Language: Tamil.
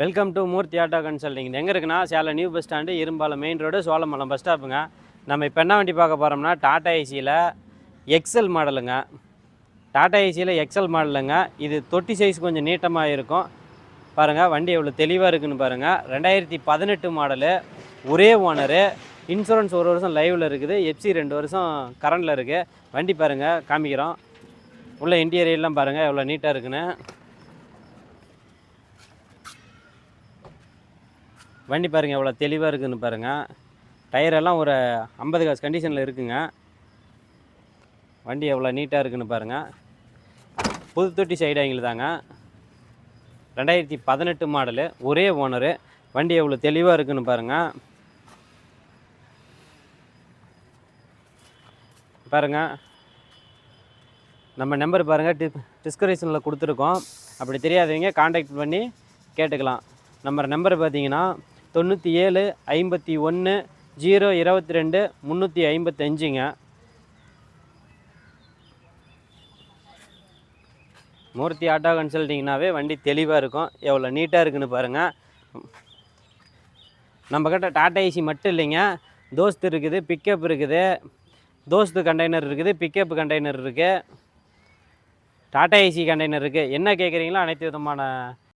Welcome to Murthy auto consulting எங்கே இருக்குன்னா Salem new bus stand Irumbalam main road சோழமலம் bus ஸ்டாப்புங்க நம்ம இப்போ என்ன வண்டி பார்க்க போகிறோம்னா டாடா ஏசியில் எக்ஸல் மாடலுங்க டாடா ஏசியில் எக்ஸல் மாடலுங்க இது தொட்டி சைஸ் கொஞ்சம் நீட்டமாக இருக்கும். பாருங்கள் வண்டி எவ்வளோ தெளிவாக இருக்குன்னு பாருங்கள் ரெண்டாயிரத்தி பதினெட்டு மாடலு ஒரே ஓனரு இன்சூரன்ஸ் ஒரு வருஷம் லைவில் இருக்குது. எஃப்சி ரெண்டு வருஷம் கரண்டில் இருக்குது வண்டி பாருங்கள் காமிக்கிறோம். உள்ள இன்டீரியர்லாம் பாருங்கள் எவ்வளோ நீட்டாக இருக்குன்னு. வண்டி பாருங்கள் எவ்வளோ தெளிவாக இருக்குதுன்னு பாருங்கள் டயரெல்லாம் ஒரு ஐம்பது காசு கண்டிஷனில் இருக்குங்க. வண்டி எவ்வளோ நீட்டாக இருக்குதுன்னு பாருங்கள் புது தொட்டி சைடு எங்களுக்கு தாங்க. ரெண்டாயிரத்தி பதினெட்டு மாடலு ஒரே ஓனரு வண்டி எவ்வளோ தெளிவாக இருக்குன்னு பாருங்கள் பாருங்கள் நம்ம நம்பர் பாருங்கள் டி டிஸ்கிரிப்ஷனில் கொடுத்துருக்கோம். அப்படி தெரியாதவங்க காண்டாக்ட் பண்ணி கேட்டுக்கலாம். நம்ம நம்பர் பார்த்தீங்கன்னா தொண்ணூற்றி ஏழு ஐம்பத்தி ஒன்று ஜீரோ இருபத்தி ரெண்டு முந்நூற்றி ஐம்பத்தஞ்சுங்க மூர்த்தி ஆட்டோ கன்சல்ட்டிங்னாவே வண்டி தெளிவாக இருக்கும். எவ்வளோ நீட்டாக இருக்குன்னு பாருங்கள் நம்மக்கிட்ட டாடா ஏசி மட்டும் இல்லைங்க. தோஸ்து இருக்குது பிக்கப் இருக்குது. தோஸ்து கண்டெய்னர் இருக்குது பிக்கப் கண்டெய்னர் இருக்குது டாடா ஏசி கண்டெய்னர் இருக்குது என்ன கேட்குறீங்களோ அனைத்து விதமான